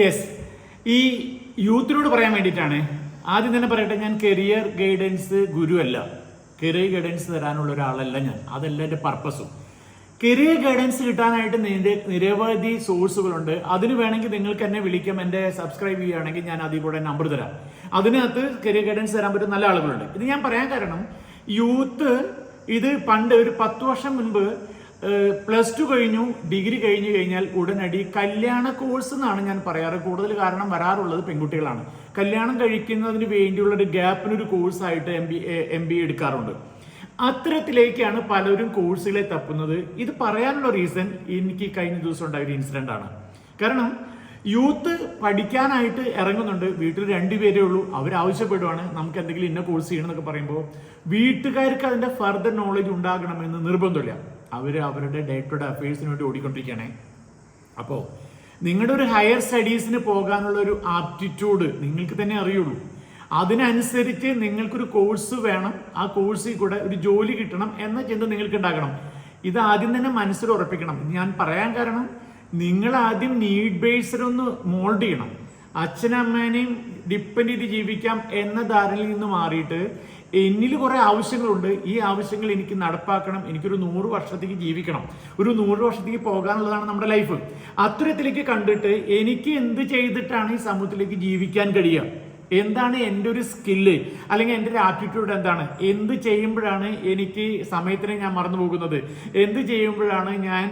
Yes ഈ യൂത്തിനോട് പറയാൻ വേണ്ടിയിട്ടാണ്. ആദ്യം തന്നെ പറയട്ടെ ഞാൻ കരിയർ ഗൈഡൻസ് ഗുരു അല്ല കരിയർ ഗൈഡൻസ് തരാനുള്ള ഒരാളല്ല ഞാൻ. അതല്ല എന്റെ പർപ്പസും കരിയർ ഗൈഡൻസ് കിട്ടാനായിട്ട് നിന്റെ നിരവധി സോഴ്സുകളുണ്ട് അതിന് വേണമെങ്കിൽ നിങ്ങൾക്ക് എന്നെ വിളിക്കാം. എന്റെ സബ്സ്ക്രൈബ് ചെയ്യുകയാണെങ്കിൽ ഞാൻ അതിൽ കൂടെ നമ്പർ തരാം. അതിനകത്ത് കരിയർ ഗൈഡൻസ് തരാൻ പറ്റുന്ന നല്ല ആളുകളുണ്ട്. ഇത് ഞാൻ പറയാൻ കാരണം യൂത്ത് ഇത് പണ്ട് ഒരു പത്ത് വർഷം മുൻപ് പ്ലസ് ടു കഴിഞ്ഞു ഡിഗ്രി കഴിഞ്ഞു കഴിഞ്ഞാൽ ഉടനടി കല്യാണ കോഴ്സ് എന്നാണ് ഞാൻ പറയാറ്. കൂടുതൽ കാരണം വരാറുള്ളത് പെൺകുട്ടികളാണ്. കല്യാണം കഴിക്കുന്നതിന് വേണ്ടിയുള്ള ഒരു ഗ്യാപ്പിനൊരു കോഴ്സായിട്ട് എം ബി എം ബി എടുക്കാറുണ്ട്. അത്തരത്തിലേക്കാണ് പലരും കോഴ്സുകളെ തപ്പുന്നത്. ഇത് പറയാനുള്ള റീസൺ എനിക്ക് കഴിഞ്ഞ ദിവസം ഉണ്ടായ ഒരു ഇൻസിഡന്റ് ആണ്. കാരണം യൂത്ത് പഠിക്കാനായിട്ട് ഇറങ്ങുന്നുണ്ട്. വീട്ടിൽ രണ്ടുപേരേ ഉള്ളൂ. അവർ ആവശ്യപ്പെടുവാണ് നമുക്ക് എന്തെങ്കിലും ഇന്ന കോഴ്സ് ചെയ്യണമെന്നൊക്കെ പറയുമ്പോൾ വീട്ടുകാർക്ക് അതിന്റെ ഫർദർ നോളജ് ഉണ്ടാകണമെന്ന് നിർബന്ധമില്ല. അവർ അവരുടെ ഡേ ടു ഡേ അഫയേഴ്സിന് വേണ്ടി ഓടിക്കൊണ്ടിരിക്കുകയാണേ. അപ്പോൾ നിങ്ങളുടെ ഒരു ഹയർ സ്റ്റഡീസിന് പോകാനുള്ള ഒരു ആപ്റ്റിറ്റ്യൂഡ് നിങ്ങൾക്ക് തന്നെ അറിയുള്ളൂ. അതിനനുസരിച്ച് നിങ്ങൾക്കൊരു കോഴ്സ് വേണം. ആ കോഴ്സിൽ കൂടെ ഒരു ജോലി കിട്ടണം എന്ന ചിന്ത നിങ്ങൾക്ക് ഉണ്ടാകണം. ഇത് ആദ്യം തന്നെ മനസ്സിൽ ഉറപ്പിക്കണം. ഞാൻ പറയാൻ കാരണം നിങ്ങൾ ആദ്യം നീഡ് ബേസ്ഡ് ഒന്ന് മോൾഡ് ചെയ്യണം. അച്ഛനമ്മേനെയും ഡിപ്പെൻഡ് ചെയ്ത് ജീവിക്കാം എന്ന ധാരണയിൽ നിന്ന് മാറിയിട്ട് എന്നിൽ കുറെ ആവശ്യങ്ങളുണ്ട്. ഈ ആവശ്യങ്ങൾ എനിക്ക് നടപ്പാക്കണം. എനിക്കൊരു നൂറ് വർഷത്തേക്ക് ജീവിക്കണം. ഒരു നൂറ് വർഷത്തേക്ക് പോകാനുള്ളതാണ് നമ്മുടെ ലൈഫ്. അത്തരത്തിലേക്ക് കണ്ടിട്ട് എനിക്ക് എന്ത് ചെയ്തിട്ടാണ് ഈ സമൂഹത്തിലേക്ക് ജീവിക്കാൻ കഴിയുക? എന്താണ് എന്റെ ഒരു സ്കില്ല് അല്ലെങ്കിൽ എന്റെ ഒരു ആറ്റിറ്റ്യൂഡ് എന്താണ്? എന്ത് ചെയ്യുമ്പോഴാണ് എനിക്ക് സമയത്തിനെ ഞാൻ മറന്നു പോകുന്നത് എന്ത് ചെയ്യുമ്പോഴാണ് ഞാൻ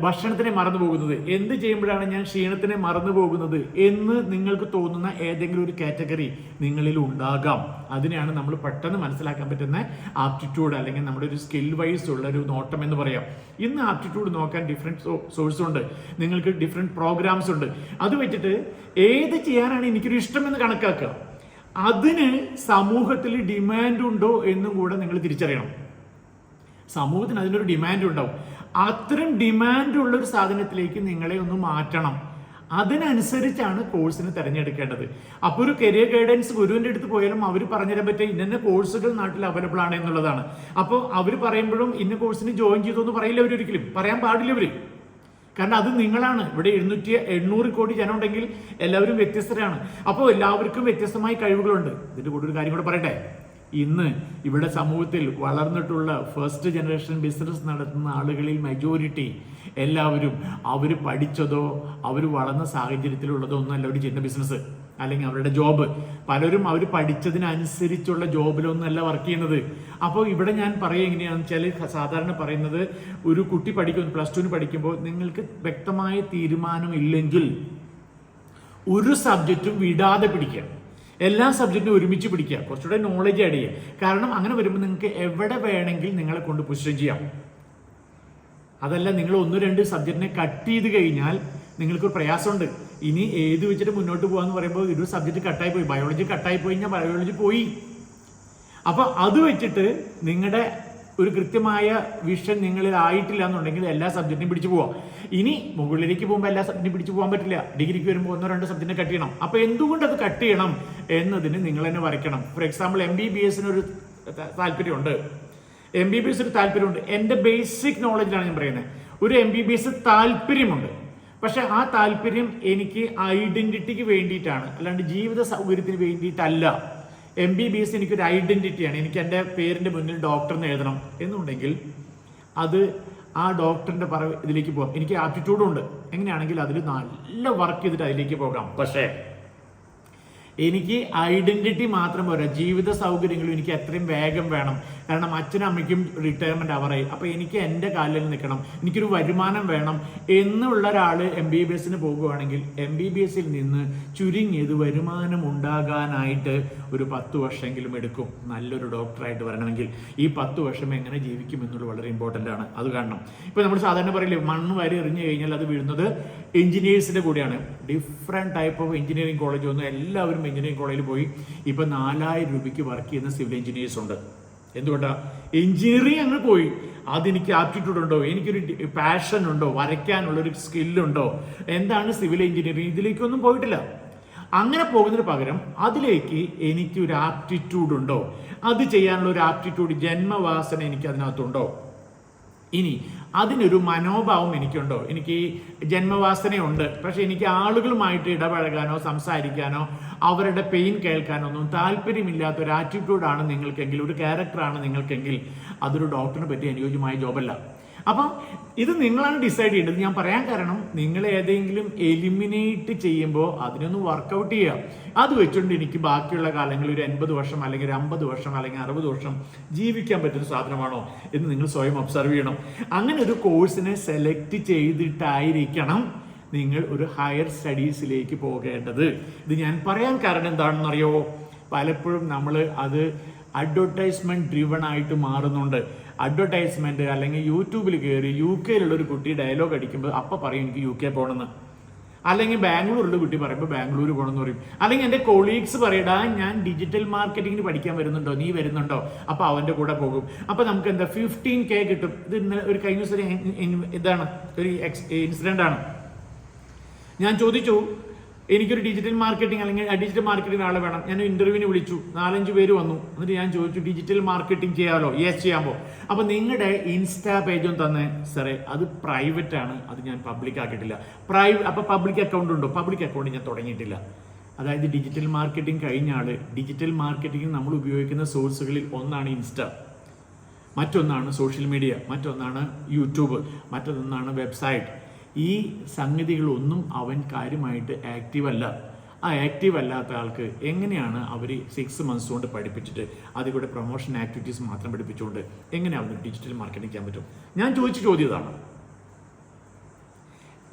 ഭക്ഷണത്തിനെ മറന്നു പോകുന്നത് എന്ത് ചെയ്യുമ്പോഴാണ് ഞാൻ ക്ഷീണത്തിനെ മറന്നു പോകുന്നത് എന്ന് നിങ്ങൾക്ക് തോന്നുന്ന ഏതെങ്കിലും ഒരു കാറ്റഗറി നിങ്ങളിൽ ഉണ്ടാകാം. അതിനെയാണ് നമ്മൾ പെട്ടെന്ന് മനസ്സിലാക്കാൻ പറ്റുന്ന ആപ്റ്റിറ്റ്യൂഡ് അല്ലെങ്കിൽ നമ്മുടെ ഒരു സ്കിൽ വൈസ് ഉള്ള ഒരു നോട്ടം എന്ന് പറയാം. ഇന്ന് ആപ്റ്റിറ്റ്യൂഡ് നോക്കാൻ ഡിഫറെന്റ് സോഴ്സ് ഉണ്ട്. നിങ്ങൾക്ക് ഡിഫറെന്റ് പ്രോഗ്രാംസ് ഉണ്ട്. അത് വെച്ചിട്ട് ഏത് ചെയ്യാനാണ് എനിക്കൊരു ഇഷ്ടമെന്ന് കണക്കാക്കുക. അതിന് സമൂഹത്തിൽ ഡിമാൻഡ് ഉണ്ടോ എന്നും കൂടെ നിങ്ങൾ തിരിച്ചറിയണം. സമൂഹത്തിന് അതിനൊരു ഡിമാൻഡ് ഉണ്ടാവും. അത്തരം ഡിമാൻഡ് ഉള്ള ഒരു സാധനത്തിലേക്ക് നിങ്ങളെ ഒന്ന് മാറ്റണം. അതിനനുസരിച്ചാണ് കോഴ്സിന് തിരഞ്ഞെടുക്കേണ്ടത്. അപ്പോൾ ഒരു കരിയർ ഗൈഡൻസ് ഗുരുവിന്റെ അടുത്ത് പോയാലും അവർ പറഞ്ഞുതരാൻ പറ്റിയ ഇന്ന കോഴ്സുകൾ നാട്ടിൽ അവൈലബിൾ ആണ് എന്നുള്ളതാണ്. അപ്പോൾ അവർ പറയുമ്പോഴും ഇന്ന കോഴ്സിന് ജോയിൻ ചെയ്തു എന്ന് പറയില്ല അവർ ഒരിക്കലും പറയാൻ പാടില്ല അവർ കാരണം അത് നിങ്ങളാണ്. ഇവിടെ എഴുന്നൂറ്റി എണ്ണൂറ് കോടി ജനം ഉണ്ടെങ്കിൽ എല്ലാവരും വ്യത്യസ്തരാണ്. അപ്പോൾ എല്ലാവർക്കും വ്യത്യസ്തമായ കഴിവുകളുണ്ട്. ഇതിന്റെ കൂടെ ഒരു കാര്യം കൂടെ പറയട്ടെ. ഇന്ന് ഇവിടെ സമൂഹത്തിൽ വളർന്നിട്ടുള്ള ഫസ്റ്റ് ജനറേഷൻ ബിസിനസ് നടത്തുന്ന ആളുകളിൽ മെജോറിറ്റി എല്ലാവരും അവർ പഠിച്ചതോ അവർ വളർന്ന സാഹചര്യത്തിലുള്ളതോ ഒന്നല്ല അവർ ചെയ്യുന്ന ബിസിനസ് അല്ലെങ്കിൽ അവരുടെ ജോബ് പലരും അവർ പഠിച്ചതിനനുസരിച്ചുള്ള ജോബിലൊന്നല്ല വർക്ക് ചെയ്യുന്നത്. അപ്പോൾ ഇവിടെ ഞാൻ പറയുക എങ്ങനെയാണെന്ന് വെച്ചാൽ സാധാരണ പറയുന്നത് ഒരു കുട്ടി പഠിക്കുന്നു പ്ലസ് ടുവിന് പഠിക്കുമ്പോൾ നിങ്ങൾക്ക് വ്യക്തമായ തീരുമാനമില്ലെങ്കിൽ ഒരു സബ്ജക്റ്റും വിടാതെ പിടിക്കുക. എല്ലാ സബ്ജക്റ്റും ഒരുമിച്ച് പിടിക്കുക. കുറച്ചുകൂടെ നോളജ് ആഡ് ചെയ്യുക. കാരണം അങ്ങനെ വരുമ്പോൾ നിങ്ങൾക്ക് എവിടെ വേണമെങ്കിൽ നിങ്ങളെ കൊണ്ട് പുഷ്ടം ചെയ്യാം. അതല്ല നിങ്ങൾ ഒന്ന് രണ്ട് സബ്ജക്റ്റിനെ കട്ട് ചെയ്ത് കഴിഞ്ഞാൽ നിങ്ങൾക്ക് പ്രയാസമുണ്ട്. ഇനി ഏത് വെച്ചിട്ട് മുന്നോട്ട് പോകാന്ന് പറയുമ്പോൾ ഒരു സബ്ജക്റ്റ് കട്ടായി പോയി. ബയോളജി കട്ടായി പോയി കഴിഞ്ഞാൽ ബയോളജി പോയി. അപ്പോൾ അത് വെച്ചിട്ട് നിങ്ങളുടെ ഒരു കൃത്യമായ വിഷൻ നിങ്ങളിൽ ആയിട്ടില്ല എന്നുണ്ടെങ്കിൽ എല്ലാ സബ്ജക്റ്റിനും പിടിച്ചു പോവാം. ഇനി മുകളിലേക്ക് പോകുമ്പോൾ എല്ലാ സബ്ജക്റ്റിനും പിടിച്ചു പോകാൻ പറ്റില്ല. ഡിഗ്രിക്ക് വരുമ്പോൾ ഒന്നോ രണ്ടോ സബ്ജക്റ്റിനെ കട്ട് ചെയ്യണം. അപ്പൊ എന്തുകൊണ്ട് അത് കട്ട് ചെയ്യണം എന്നതിന് നിങ്ങൾ തന്നെ വരയ്ക്കണം. For example M B B എസിനൊരു താല്പര്യമുണ്ട്. എം ബി ബി എസ് ഒരു താല്പര്യമുണ്ട്. എന്റെ ബേസിക് നോളജിലാണ് ഞാൻ പറയുന്നത്. ഒരു എം ബി ബി എസ് താല്പര്യമുണ്ട്. പക്ഷെ ആ താല്പര്യം എനിക്ക് ഐഡന്റിറ്റിക്ക് വേണ്ടിയിട്ടാണ്. അല്ലാണ്ട് ജീവിത സൗകര്യത്തിന് വേണ്ടിയിട്ടല്ല. എം ബി ബി എസ് എനിക്കൊരു ഐഡന്റിറ്റിയാണ്. എനിക്ക് എന്റെ പേരിന്റെ മുന്നിൽ ഡോക്ടർ എന്ന് എഴുതണം എന്നുണ്ടെങ്കിൽ അത് ആ ഡോക്ടറിന്റെ പറ ഇതിലേക്ക് പോകാം. എനിക്ക് ആപ്റ്റിറ്റ്യൂഡും ഉണ്ട് എങ്ങനെയാണെങ്കിൽ അതിൽ നല്ല വർക്ക് ചെയ്തിട്ട് അതിലേക്ക് പോകാം. പക്ഷേ എനിക്ക് ഐഡന്റിറ്റി മാത്രം പോരാ. ജീവിത സൗകര്യങ്ങളും എനിക്ക് എത്രയും വേഗം വേണം. കാരണം അച്ഛനും അമ്മയ്ക്കും റിട്ടയർമെന്റ് അവറായി അപ്പോൾ എനിക്ക് എന്റെ കാലിൽ നിൽക്കണം. എനിക്കൊരു വരുമാനം വേണം എന്നുള്ള ഒരാൾ എം ബി ബി എസിന് പോകുവാണെങ്കിൽ എം ബി ബി എസിൽ നിന്ന് ചുരുങ്ങിയത് വരുമാനം ഉണ്ടാകാനായിട്ട് ഒരു പത്ത് വർഷമെങ്കിലും എടുക്കും. നല്ലൊരു ഡോക്ടറായിട്ട് വരണമെങ്കിൽ ഈ പത്ത് വർഷം എങ്ങനെ ജീവിക്കും എന്നുള്ളത് വളരെ ഇമ്പോർട്ടന്റ് ആണ്. അത് കാരണം ഇപ്പൊ നമ്മൾ സാധാരണ പറയില്ലേ മണ്ണ് വരെ എറിഞ്ഞു കഴിഞ്ഞാൽ അത് വീഴുന്നത് എഞ്ചിനീയേഴ്സിന്റെ കൂടെയാണ്. Different type of engineering college വന്നു. എല്ലാവരും എഞ്ചിനീയറിംഗ് കോളേജിൽ പോയി. ഇപ്പൊ നാലായിരം രൂപയ്ക്ക് വർക്ക് ചെയ്യുന്ന സിവിൽ എഞ്ചിനീയേഴ്സ് ഉണ്ട്. എന്തുകൊണ്ടാ? എഞ്ചിനീയറിംഗ് അങ്ങ് പോയി. അതെനിക്ക് ആപ്റ്റിറ്റ്യൂഡ് ഉണ്ടോ? എനിക്കൊരു പാഷൻ ഉണ്ടോ? വരയ്ക്കാനുള്ളൊരു സ്കില്ലുണ്ടോ എന്താണ് സിവിൽ എഞ്ചിനീയറിംഗ് ഇതിലേക്കൊന്നും പോയിട്ടില്ല. അങ്ങനെ പോകുന്നതിന് പകരം അതിലേക്ക് എനിക്ക് ഒരു ആപ്റ്റിറ്റ്യൂഡ് ഉണ്ടോ? അത് ചെയ്യാനുള്ള ഒരു ആപ്റ്റിറ്റ്യൂഡ് ജന്മവാസന എനിക്ക് അതിനകത്തുണ്ടോ ഇനി അതിനൊരു മനോഭാവം എനിക്കുണ്ടോ? എനിക്ക് ജന്മവാസനയുണ്ട്. പക്ഷെ എനിക്ക് ആളുകളുമായിട്ട് ഇടപഴകാനോ സംസാരിക്കാനോ അവരുടെ പെയിൻ കേൾക്കാനോ ഒന്നും താല്പര്യമില്ലാത്ത ഒരു ആറ്റിറ്റ്യൂഡാണ് നിങ്ങൾക്കെങ്കിൽ ഒരു ക്യാരക്ടറാണ് നിങ്ങൾക്കെങ്കിൽ. അതൊരു ഡോക്ടറിനെ പറ്റി അനുയോജ്യമായ ജോബല്ല അപ്പം ഇത് നിങ്ങളാണ് ഡിസൈഡ് ചെയ്യേണ്ടത്. ഞാൻ പറയാൻ കാരണം നിങ്ങൾ ഏതെങ്കിലും എലിമിനേറ്റ് ചെയ്യുമ്പോൾ അതിനൊന്ന് വർക്കൗട്ട് ചെയ്യുക. അത് വെച്ചുകൊണ്ട് എനിക്ക് ബാക്കിയുള്ള കാലങ്ങളിൽ ഒരു എൺപത് വർഷം അല്ലെങ്കിൽ ഒരു അമ്പത് വർഷം അല്ലെങ്കിൽ അറുപത് വർഷം ജീവിക്കാൻ പറ്റുന്ന സാധനമാണോ എന്ന് നിങ്ങൾ സ്വയം ഒബ്സർവ് ചെയ്യണം. അങ്ങനെ ഒരു കോഴ്സിനെ സെലക്ട് ചെയ്തിട്ടായിരിക്കണം നിങ്ങൾ ഒരു ഹയർ സ്റ്റഡീസിലേക്ക് പോകേണ്ടത്. ഇത് ഞാൻ പറയാൻ കാരണം എന്താണെന്നറിയോ? പലപ്പോഴും നമ്മൾ അത് അഡ്വർടൈസ്മെന്റ് ഡ്രിവൺ ആയിട്ട് മാറുന്നുണ്ട്. അഡ്വർടൈസ്മെന്റ് അല്ലെങ്കിൽ യൂട്യൂബിൽ കയറി യു കെയിലുള്ള ഒരു കുട്ടി ഡയലോഗ് അടിക്കുമ്പോൾ അപ്പം പറയും എനിക്ക് യു കെ പോകണമെന്ന് അല്ലെങ്കിൽ ബാംഗ്ലൂരിലുള്ള കുട്ടി പറയുമ്പോൾ ബാംഗ്ലൂർ പോകണമെന്ന് പറയും. അല്ലെങ്കിൽ എന്റെ കൊളീഗ്സ് പറയടാ ഞാൻ ഡിജിറ്റൽ മാർക്കറ്റിംഗിന് പഠിക്കാൻ വരുന്നുണ്ടോ? നീ വരുന്നുണ്ടോ? അപ്പോൾ അവന്റെ കൂടെ പോകും. അപ്പോൾ നമുക്ക് എന്താ ഫിഫ്റ്റീൻ കെ കിട്ടും. ഇത് ഇന്നലെ ഒരു കഴിഞ്ഞ ദിവസം ഇതാണ് ഒരു എക്സ് ഇൻസിഡന്റ് ആണ്. ഞാൻ ചോദിച്ചു എനിക്കൊരു ഡിജിറ്റൽ മാർക്കറ്റിംഗ് അല്ലെങ്കിൽ ഡിജിറ്റൽ മാർക്കറ്റിംഗ് ആളെ വേണം. ഞാൻ ഇന്റർവ്യൂവിന് വിളിച്ചു. നാലഞ്ച് പേര് വന്നു. എന്നിട്ട് ഞാൻ ചോദിച്ചു ഡിജിറ്റൽ മാർക്കറ്റിംഗ് ചെയ്യാമല്ലോ യെസ് ചെയ്യാമോ അപ്പൊ നിങ്ങളുടെ ഇൻസ്റ്റാ പേജും തന്നെ. സാറേ അത് പ്രൈവറ്റ് ആണ്. അത് ഞാൻ പബ്ലിക് ആക്കിയിട്ടില്ല. പ്രൈവറ്റ് അപ്പൊ പബ്ലിക് അക്കൗണ്ട് ഉണ്ടോ? പബ്ലിക് അക്കൗണ്ട് ഞാൻ തുടങ്ങിയിട്ടില്ല. അതായത് ഡിജിറ്റൽ മാർക്കറ്റിംഗ് കഴിഞ്ഞാൽ ഡിജിറ്റൽ മാർക്കറ്റിംഗ് നമ്മൾ ഉപയോഗിക്കുന്ന സോഴ്സുകളിൽ ഒന്നാണ് ഇൻസ്റ്റ മറ്റൊന്നാണ് സോഷ്യൽ മീഡിയ മറ്റൊന്നാണ് യൂട്യൂബ് മറ്റൊന്നാണ് വെബ്സൈറ്റ് ഈ സംഗതികളൊന്നും അവൻ കാര്യമായിട്ട് ആക്റ്റീവ് അല്ല. ആ ആക്റ്റീവ് അല്ലാത്ത ആൾക്ക് എങ്ങനെയാണ് അവർ സിക്സ് മന്ത്സ് കൊണ്ട് പഠിപ്പിച്ചിട്ട് അതിൽ കൂടെ പ്രൊമോഷൻ ആക്ടിവിറ്റീസ് മാത്രം പഠിപ്പിച്ചുകൊണ്ട് എങ്ങനെ അവന് ഡിജിറ്റൽ മാർക്കറ്റിംഗ് ചെയ്യാൻ പറ്റും? ഞാൻ ചോദിച്ച ചോദ്യതാണ്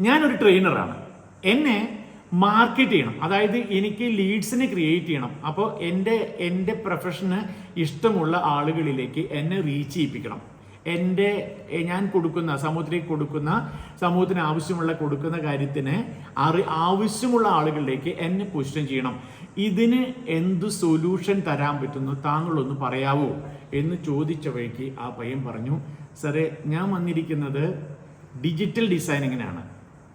ഞാനൊരു ട്രെയിനറാണ് എന്നെ മാർക്കറ്റ് ചെയ്യണം. അതായത് എനിക്ക് ലീഡ്സിനെ ക്രിയേറ്റ് ചെയ്യണം. അപ്പോൾ എന്റെ എന്റെ പ്രൊഫഷന് ഇഷ്ടമുള്ള ആളുകളിലേക്ക് എന്നെ റീച്ച് ചെയ്യിപ്പിക്കണം. എന്റെ ഞാൻ കൊടുക്കുന്ന സമൂഹത്തിലേക്ക് കൊടുക്കുന്ന സമൂഹത്തിന് ആവശ്യമുള്ള കൊടുക്കുന്ന കാര്യത്തിന് അറി ആവശ്യമുള്ള ആളുകളിലേക്ക് എന്നെ പുഷ്ടം ചെയ്യണം. ഇതിന് എന്ത് സൊല്യൂഷൻ തരാൻ പറ്റുന്നു താങ്കളൊന്ന് പറയാവോ? എന്ന് ചോദിച്ച വഴിക്ക് ആ പയ്യൻ പറഞ്ഞു സാറേ ഞാൻ വന്നിരിക്കുന്നത് ഡിജിറ്റൽ ഡിസൈനിങ്ങിനാണ്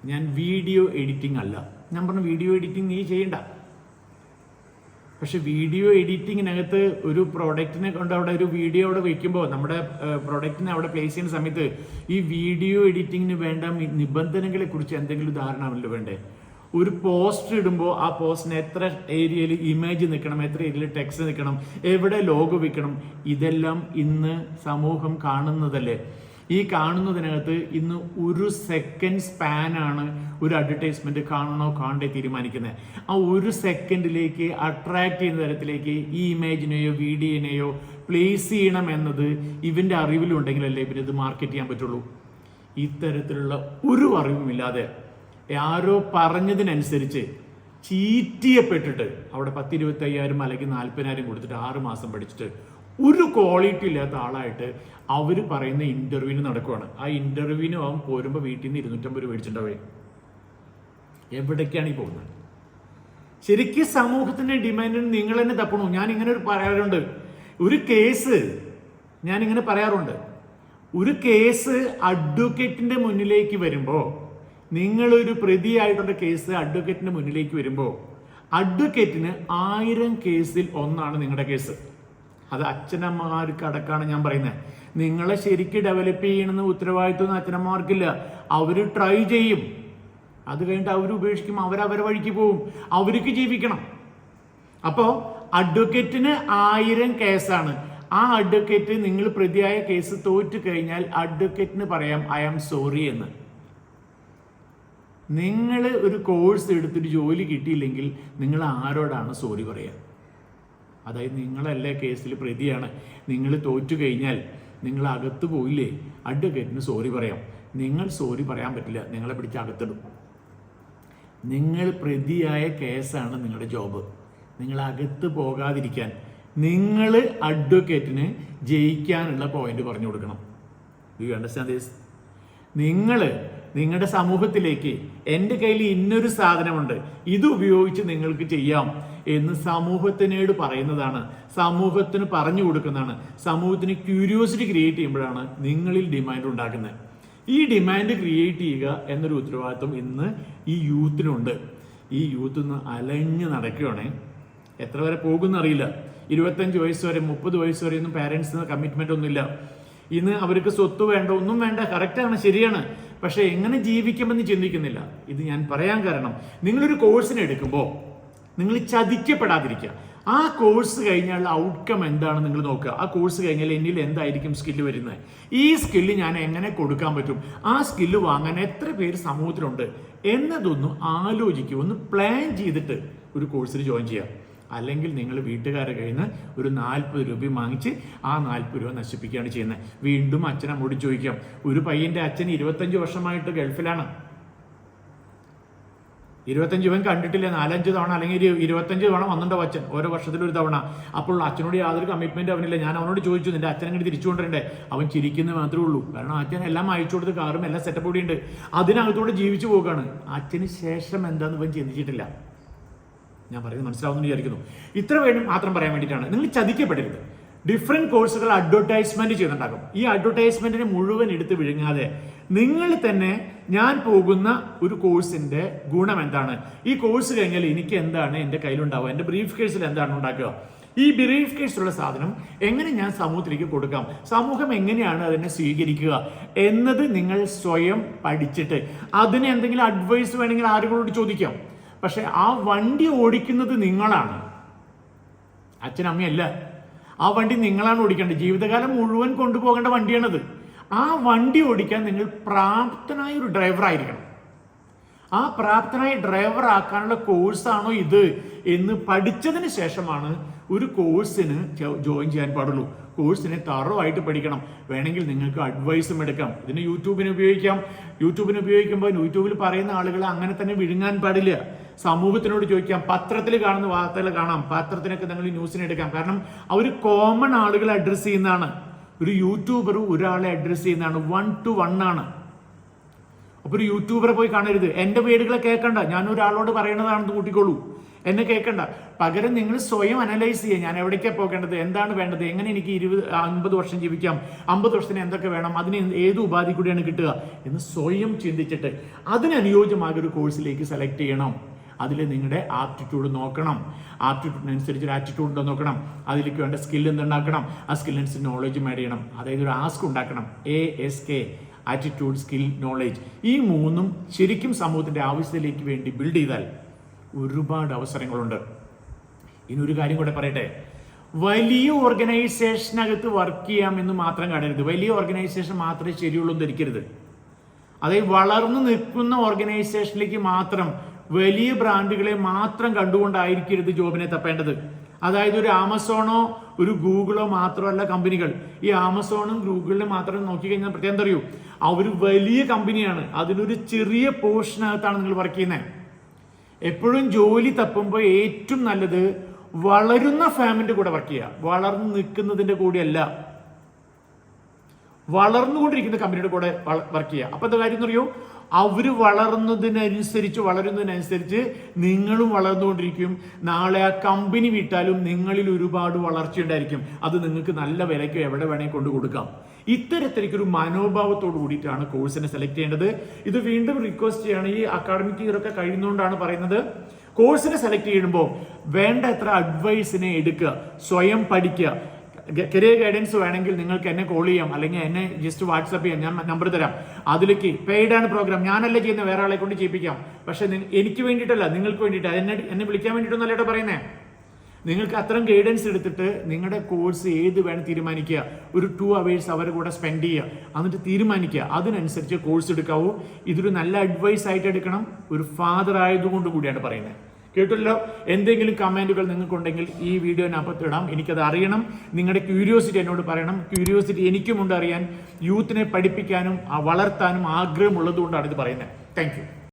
ഞാൻ വീഡിയോ എഡിറ്റിംഗ് അല്ല. ഞാൻ പറഞ്ഞു വീഡിയോ എഡിറ്റിംഗ് നീ ചെയ്യണ്ട. പക്ഷെ വീഡിയോ എഡിറ്റിങ്ങിനകത്ത് ഒരു പ്രോഡക്റ്റിനെ കൊണ്ട് അവിടെ ഒരു വീഡിയോ അവിടെ വയ്ക്കുമ്പോൾ നമ്മുടെ പ്രോഡക്റ്റിനെ അവിടെ പ്ലേസ് ചെയ്യുന്ന സമയത്ത് ഈ വീഡിയോ എഡിറ്റിങ്ങിന് വേണ്ട നിബന്ധനകളെ കുറിച്ച് എന്തെങ്കിലും ധാരണ വേണ്ടേ? ഒരു പോസ്റ്റർ ഇടുമ്പോൾ ആ പോസ്റ്റിന് എത്ര ഏരിയയിൽ ഇമേജ് നിൽക്കണം എത്ര ഏരിയയിൽ ടെക്സ്റ്റ് നിൽക്കണം എവിടെ ലോഗോ വെക്കണം ഇതെല്ലാം ഇന്ന് സമൂഹം കാണുന്നതല്ലേ? ഈ കാണുന്നതിനകത്ത് ഇന്ന് ഒരു സെക്കൻഡ് സ്പാനാണ് ഒരു അഡ്വർടൈസ്മെന്റ് കാണണോ കാണണ്ടേ തീരുമാനിക്കുന്നത്. ആ ഒരു സെക്കൻഡിലേക്ക് അട്രാക്ട് ചെയ്യുന്ന തരത്തിലേക്ക് ഈ ഇമേജിനെയോ വീഡിയോനെയോ പ്ലേസ് ചെയ്യണം എന്നത് ഇവന്റെ അറിവിലുണ്ടെങ്കിലല്ലേ ഇവന് ഇത് മാർക്കറ്റ് ചെയ്യാൻ പറ്റുള്ളൂ. ഇത്തരത്തിലുള്ള ഒരു അറിവുമില്ലാതെ ആരോ പറഞ്ഞതിനനുസരിച്ച് ചീറ്റിയപ്പെട്ടിട്ട് അവിടെ പത്തിരുപത്തയ്യായിരം അല്ലെങ്കിൽ നാൽപ്പതിനായിരം കൊടുത്തിട്ട് ആറ് മാസം പഠിച്ചിട്ട് ഒരു ക്വാളിറ്റി ഇല്ലാത്ത ആളായിട്ട് അവർ പറയുന്ന ഇന്റർവ്യൂവിന് നടക്കുവാണ്. ആ ഇന്റർവ്യൂവിന് അവൻ പോരുമ്പോൾ വീട്ടിൽ നിന്ന് ഇരുന്നൂറ്റമ്പത് രൂപ മേടിച്ചിട്ടുണ്ടാവേ എവിടേക്കാണ് ഈ പോകുന്നത്? ശരിക്കും സമൂഹത്തിന്റെ ഡിമാൻഡിന് നിങ്ങൾ തന്നെ തപ്പണു? ഞാൻ ഇങ്ങനെ ഒരു പറയാറുണ്ട്. ഒരു കേസ് ഞാൻ ഇങ്ങനെ പറയാറുണ്ട്. ഒരു കേസ് അഡ്വക്കേറ്റിന്റെ മുന്നിലേക്ക് വരുമ്പോൾ നിങ്ങളൊരു പ്രതിയായിട്ടുള്ള കേസ് അഡ്വക്കേറ്റിന്റെ മുന്നിലേക്ക് വരുമ്പോൾ അഡ്വക്കേറ്റിന് ആയിരം കേസിൽ ഒന്നാണ് നിങ്ങളുടെ കേസ് അത് അച്ഛനമ്മമാർക്ക് അടക്കാണ് ഞാൻ പറയുന്നത് നിങ്ങളെ ശരിക്ക് ഡെവലപ്പ് ചെയ്യണമെന്ന് ഉത്തരവാദിത്വം അച്ഛനമ്മമാർക്കില്ല. അവർ ട്രൈ ചെയ്യും. അത് കഴിഞ്ഞിട്ട് അവർ ഉപേക്ഷിക്കും. അവരവരെ വഴിക്ക് പോവും. അവർക്ക് ജീവിക്കണം. അപ്പോൾ അഡ്വക്കേറ്റിന് ആയിരം കേസാണ് ആ അഡ്വക്കേറ്റ് നിങ്ങൾ പ്രതിയായ കേസ് തോറ്റു കഴിഞ്ഞാൽ അഡ്വക്കേറ്റിന് പറയാം ഐ ആം സോറി എന്ന്. നിങ്ങൾ ഒരു കോഴ്സ് എടുത്തിട്ട് ജോലി കിട്ടിയില്ലെങ്കിൽ നിങ്ങൾ ആരോടാണ് സോറി പറയുക അതായത് നിങ്ങളല്ലേ കേസിൽ പ്രതിയാണ്. നിങ്ങൾ തോറ്റു കഴിഞ്ഞാൽ നിങ്ങൾ അകത്ത് പോയില്ലേ? അഡ്വക്കേറ്റിന് സോറി പറയാം. നിങ്ങൾ സോറി പറയാൻ പറ്റില്ല. നിങ്ങളെ പിടിച്ച് അകത്തിടും. നിങ്ങൾ പ്രതിയായ കേസാണ് നിങ്ങളുടെ ജോബ് നിങ്ങൾ അകത്ത് പോകാതിരിക്കാൻ നിങ്ങൾ അഡ്വക്കേറ്റിന് ജയിക്കാനുള്ള പോയിന്റ് പറഞ്ഞു കൊടുക്കണം. യു അണ്ടർസ്റ്റാൻഡ് ദിസ് നിങ്ങൾ നിങ്ങളുടെ സമൂഹത്തിലേക്ക് എന്റെ കയ്യിൽ ഇന്നൊരു സാധനമുണ്ട്. ഇത് ഉപയോഗിച്ച് നിങ്ങൾക്ക് ചെയ്യാം. എന്ന് സമൂഹത്തിനോട് പറയുന്നതാണ്. സമൂഹത്തിന് പറഞ്ഞു കൊടുക്കുന്നതാണ്. സമൂഹത്തിന് ക്യൂരിയോസിറ്റി ക്രിയേറ്റ് ചെയ്യുമ്പോഴാണ് നിങ്ങളിൽ ഡിമാൻഡ് ഉണ്ടാക്കുന്നത് ഈ ഡിമാൻഡ് ക്രിയേറ്റ് ചെയ്യുക എന്നൊരു ഉത്തരവാദിത്വം ഇന്ന് ഈ യൂത്തിനുണ്ട്. ഈ യൂത്ത് ഇന്ന് അലഞ്ഞ് നടക്കുകയാണേ. എത്ര വരെ പോകുമെന്ന് അറിയില്ല. ഇരുപത്തഞ്ച് വയസ്സ് വരെ മുപ്പത് വയസ്സ് വരെ ഒന്നും പാരൻസിന് കമ്മിറ്റ്മെന്റ് ഒന്നുമില്ല. ഇന്ന് അവർക്ക് സ്വത്ത് വേണ്ട ഒന്നും വേണ്ട കറക്റ്റാണ് ശരിയാണ്. പക്ഷേ എങ്ങനെ ജീവിക്കുമെന്ന് ചിന്തിക്കുന്നില്ല. ഇത് ഞാൻ പറയാൻ കാരണം നിങ്ങളൊരു കോഴ്സിന് എടുക്കുമ്പോൾ നിങ്ങൾ ചതിക്കപ്പെടാതിരിക്കുക. ആ കോഴ്സ് കഴിഞ്ഞാൽ ഔട്ട്കം എന്താണ് നിങ്ങൾ നോക്കുക. ആ കോഴ്സ് കഴിഞ്ഞാൽ എന്നിൽ എന്തായിരിക്കും സ്കില്ല് വരുന്നത്? ഈ സ്കില്ല് ഞാൻ എങ്ങനെ കൊടുക്കാൻ പറ്റും? ആ സ്കില്ല് വാങ്ങാൻ എത്ര പേര് സമൂഹത്തിലുണ്ട്? എന്നതൊന്ന് ആലോചിക്കുക. ഒന്ന് പ്ലാൻ ചെയ്തിട്ട് ഒരു കോഴ്സിൽ ജോയിൻ ചെയ്യാം അല്ലെങ്കിൽ നിങ്ങൾ വീട്ടുകാരെ കഴിഞ്ഞ് ഒരു നാൽപ്പത് രൂപ വാങ്ങിച്ച് ആ നാൽപ്പത് രൂപ നശിപ്പിക്കുകയാണ് ചെയ്യുന്നത്. വീണ്ടും അച്ഛൻ അമ്മോട് ചോദിക്കാം. ഒരു പയ്യന്റെ അച്ഛൻ ഇരുപത്തഞ്ച് വർഷമായിട്ട് ഗൾഫിലാണ്. ഇരുപത്തഞ്ച് ഇവൻ കണ്ടിട്ടില്ല? നാലഞ്ച് തവണ അല്ലെങ്കിൽ ഒരു ഇരുപത്തഞ്ച് തവണ വന്നിട്ടുണ്ടോ അച്ഛൻ? ഓരോ വർഷത്തിലൊരു തവണ. അപ്പോൾ അച്ഛനോട് യാതൊരു കമ്മിറ്റ്മെന്റ് അവനില്ല. ഞാൻ അവനോട് ചോദിച്ചു നിന്റെ അച്ഛൻ അങ്ങോട്ട് തിരിച്ചു കൊണ്ടുവരണ്ടേ? അവൻ ചിരിക്കുന്നത് മാത്രമേ ഉള്ളൂ. കാരണം അച്ഛൻ എല്ലാം അയച്ചു കൊടുത്ത് കാറും എല്ലാം സെറ്റപ്പ് കൂടി ഉണ്ട് അതിനകത്തോടെ ജീവിച്ചു പോകുകയാണ് അച്ഛന് ശേഷം എന്താന്ന് ഇവൻ ചിന്തിച്ചിട്ടില്ല. ഞാൻ പറയുന്നത് മനസ്സിലാവുമെന്ന് വിചാരിക്കുന്നു. ഇത്ര വേണ്ടി മാത്രം പറയാൻ വേണ്ടിയിട്ടാണ്. നിങ്ങൾ ചതിക്കപ്പെടരുത്. ഡിഫറെന്റ് കോഴ്സുകൾ അഡ്വർടൈസ്മെന്റ് ചെയ്യുന്നുണ്ടാകും. ഈ അഡ്വർടൈസ്മെന്റിനെ മുഴുവൻ എടുത്ത് വിഴുങ്ങാതെ നിങ്ങൾ തന്നെ ഞാൻ പോകുന്ന ഒരു കോഴ്സിന്റെ ഗുണം എന്താണ്? ഈ കോഴ്സ് കഴിഞ്ഞാൽ എനിക്ക് എന്താണ് എന്റെ കയ്യിലുണ്ടാവുക? എന്റെ ബ്രീഫ് കേസിൽ എന്താണ് ഉണ്ടാക്കുക? ഈ ബ്രീഫ് കേസിലുള്ള സാധനം എങ്ങനെ ഞാൻ സമൂഹത്തിലേക്ക് കൊടുക്കാം? സമൂഹം എങ്ങനെയാണ് അതിനെ സ്വീകരിക്കുക എന്നത് നിങ്ങൾ സ്വയം പഠിച്ചിട്ട് അതിന് എന്തെങ്കിലും അഡ്വൈസ് വേണമെങ്കിൽ ആരുകളോട് ചോദിക്കാം. പക്ഷെ ആ വണ്ടി ഓടിക്കുന്നത് നിങ്ങളാണ്. അച്ഛനമ്മയല്ല ആ വണ്ടി നിങ്ങളാണ് ഓടിക്കേണ്ടത്. ജീവിതകാലം മുഴുവൻ കൊണ്ടുപോകേണ്ട വണ്ടിയാണത്. ആ വണ്ടി ഓടിക്കാൻ നിങ്ങൾ പ്രാപ്തനായ ഒരു ഡ്രൈവർ ആയിരിക്കണം ആ പ്രാപ്തനായ ഡ്രൈവർ ആക്കാനുള്ള കോഴ്സാണോ ഇത് എന്ന് പഠിച്ചതിന് ശേഷമാണ് ഒരു കോഴ്സിന് ജോയിൻ ചെയ്യാൻ പാടുള്ളൂ. കോഴ്സിനെ തറവായിട്ട് പഠിക്കണം. വേണമെങ്കിൽ നിങ്ങൾക്ക് അഡ്വൈസും എടുക്കാം. ഇതിന് യൂട്യൂബിന് ഉപയോഗിക്കാം. യൂട്യൂബിന് ഉപയോഗിക്കുമ്പോൾ യൂട്യൂബിൽ പറയുന്ന ആളുകൾ അങ്ങനെ തന്നെ വിഴുങ്ങാൻ പാടില്ല. സമൂഹത്തിനോട് ചോദിക്കാം പത്രത്തിൽ കാണുന്ന വാർത്തകൾ കാണാം. പത്രത്തിനൊക്കെ നിങ്ങൾ ന്യൂസിനെടുക്കാം കാരണം അവർ കോമൺ ആളുകളെ അഡ്രസ്സ് ചെയ്യുന്നതാണ്. ഒരു യൂട്യൂബർ ഒരാളെ അഡ്രസ്സ് ചെയ്യുന്നതാണ്. വൺ ടു വൺ ആണ്. അപ്പൊ ഒരു യൂട്യൂബറെ പോയി കാണരുത്. എന്റെ വീടുകളെ കേൾക്കണ്ട ഞാൻ ഒരാളോട് പറയണതാണെന്ന് കൂട്ടിക്കോളൂ. എന്നെ കേൾക്കണ്ട പകരം നിങ്ങൾ സ്വയം അനലൈസ് ചെയ്യുക. ഞാൻ എവിടേക്കാണ് പോകേണ്ടത്? എന്താണ് വേണ്ടത്? എങ്ങനെ എനിക്ക് ഇരുപത് അൻപത് വർഷം ജീവിക്കാം? അമ്പത് വർഷത്തിന് എന്തൊക്കെ വേണം? അതിന് ഏത് ഉപാധി കൂടിയാണ് കിട്ടുക? എന്ന് സ്വയം ചിന്തിച്ചിട്ട് അതിനനുയോജ്യമായ ഒരു കോഴ്സിലേക്ക് സെലക്ട് ചെയ്യണം. അതിൽ നിങ്ങളുടെ ആപ്റ്റിറ്റ്യൂഡ് നോക്കണം. ആപ്റ്റിറ്റ്യൂഡിനനുസരിച്ച് ഒരു ആറ്റിറ്റ്യൂഡ് ഉണ്ടോ നോക്കണം. അതിലേക്ക് വേണ്ട സ്കിൽ എന്തുണ്ടാക്കണം. ആ സ്കില്ലിനനുസരിച്ച് നോളജ് മേഡ് ചെയ്യണം. അതായത് ഒരു ആസ്ക് ഉണ്ടാക്കണം. A S K attitude skill knowledge ഈ മൂന്നും ശരിക്കും സമൂഹത്തിന്റെ ആവശ്യത്തിലേക്ക് വേണ്ടി ബിൽഡ് ചെയ്താൽ ഒരുപാട് അവസരങ്ങളുണ്ട്. ഇനി ഒരു കാര്യം കൂടെ പറയട്ടെ. വലിയ ഓർഗനൈസേഷനകത്ത് വർക്ക് ചെയ്യാമെന്ന് മാത്രം കാണരുത്. വലിയ ഓർഗനൈസേഷൻ മാത്രമേ ശരിയുള്ളൂ ധരിക്കരുത്. അതായത് വളർന്നു നിൽക്കുന്ന ഓർഗനൈസേഷനിലേക്ക് മാത്രം വലിയ ബ്രാൻഡുകളെ മാത്രം കണ്ടുകൊണ്ടായിരിക്കരുത് ജോബിനെ തപ്പേണ്ടത്. അതായത് ഒരു ആമസോണോ ഒരു ഗൂഗിളോ മാത്രമല്ല കമ്പനികൾ. ഈ ആമസോണും ഗൂഗിളിലും മാത്രം നോക്കിക്കഴിഞ്ഞാൽ പ്രത്യേകം അറിയൂ? അവർ വലിയ കമ്പനിയാണ്. അതിനൊരു ചെറിയ പോർഷനകത്താണ് നിങ്ങൾ വർക്ക് ചെയ്യുന്നത്. എപ്പോഴും ജോലി തപ്പുമ്പോൾ ഏറ്റവും നല്ലത് വളരുന്ന ഫാമിന്റെ കൂടെ വർക്ക് ചെയ്യുക. വളർന്നു നിൽക്കുന്നതിന്റെ കൂടെയല്ല. വളർന്നുകൊണ്ടിരിക്കുന്ന കമ്പനിയുടെ കൂടെ വർക്ക് ചെയ്യുക. അപ്പൊ എന്താ കാര്യം എന്നറിയോ അവർ വളർന്നതിനനുസരിച്ച് വളരുന്നതിനനുസരിച്ച് നിങ്ങളും വളർന്നുകൊണ്ടിരിക്കും. നാളെ ആ കമ്പനി വിട്ടാലും നിങ്ങളിൽ ഒരുപാട് വളർച്ച ഉണ്ടായിരിക്കും. അത് നിങ്ങൾക്ക് നല്ല വിലയ്ക്ക് എവിടെ വേണേൽ കൊണ്ടു കൊടുക്കാം. ഇത്തരത്തിലേക്കൊരു മനോഭാവത്തോട് കൂടിയിട്ടാണ് കോഴ്സിനെ സെലക്ട് ചെയ്യേണ്ടത്. ഇത് വീണ്ടും റിക്വസ്റ്റ് ചെയ്യാണ്. ഈ അക്കാഡമിക് ഇയർ ഒക്കെ കഴിയുന്നതുകൊണ്ടാണ് പറയുന്നത്. കോഴ്സിനെ സെലക്ട് ചെയ്യുമ്പോൾ വേണ്ട എത്ര അഡ്വൈസിനെ എടുക്കുക സ്വയം പഠിക്കുക. കരിയർ ഗൈഡൻസ് വേണമെങ്കിൽ നിങ്ങൾക്ക് എന്നെ കോൾ ചെയ്യാം. അല്ലെങ്കിൽ എന്നെ ജസ്റ്റ് വാട്സപ്പ് ചെയ്യാം. ഞാൻ നമ്പർ തരാം. അതിലേക്ക് പെയ്ഡ് ആണ് പ്രോഗ്രാം ഞാനല്ല ചെയ്യുന്ന? വേറെ ആളെ കൊണ്ട് ചെയ്യിപ്പിക്കാം. പക്ഷെ എനിക്ക് വേണ്ടിയിട്ടല്ല നിങ്ങൾക്ക് വേണ്ടിയിട്ട്. എന്നെ എന്നെ വിളിക്കാൻ വേണ്ടിയിട്ടൊന്നും അല്ലേ പറയുന്നത് നിങ്ങൾക്ക് അത്തരം ഗൈഡൻസ് എടുത്തിട്ട് നിങ്ങളുടെ കോഴ്സ് ഏത് വേണം തീരുമാനിക്കുക. ഒരു ടു അവേഴ്സ് അവരുടെ കൂടെ സ്പെൻഡ് ചെയ്യുക. എന്നിട്ട് തീരുമാനിക്കുക. അതിനനുസരിച്ച് കോഴ്സ് എടുക്കാവൂ. ഇതൊരു നല്ല അഡ്വൈസ് ആയിട്ട് എടുക്കണം. ഒരു ഫാദർ ആയതുകൊണ്ട് കൂടിയാണ് പറയുന്നത് കേട്ടല്ലോ എന്തെങ്കിലും കമന്റുകൾ നിങ്ങൾക്കുണ്ടെങ്കിൽ ഈ വീഡിയോനകത്ത് ഇടാം. എനിക്കത് അറിയണം. നിങ്ങളുടെ ക്യൂരിയോസിറ്റി എന്നോട് പറയണം. ക്യൂരിയോസിറ്റി എനിക്കുമുണ്ട് അറിയാൻ. യൂത്തിനെ പഠിപ്പിക്കാനും വളർത്താനും ആഗ്രഹമുള്ളതുകൊണ്ടാണ് ഇത് പറയുന്നത്. താങ്ക്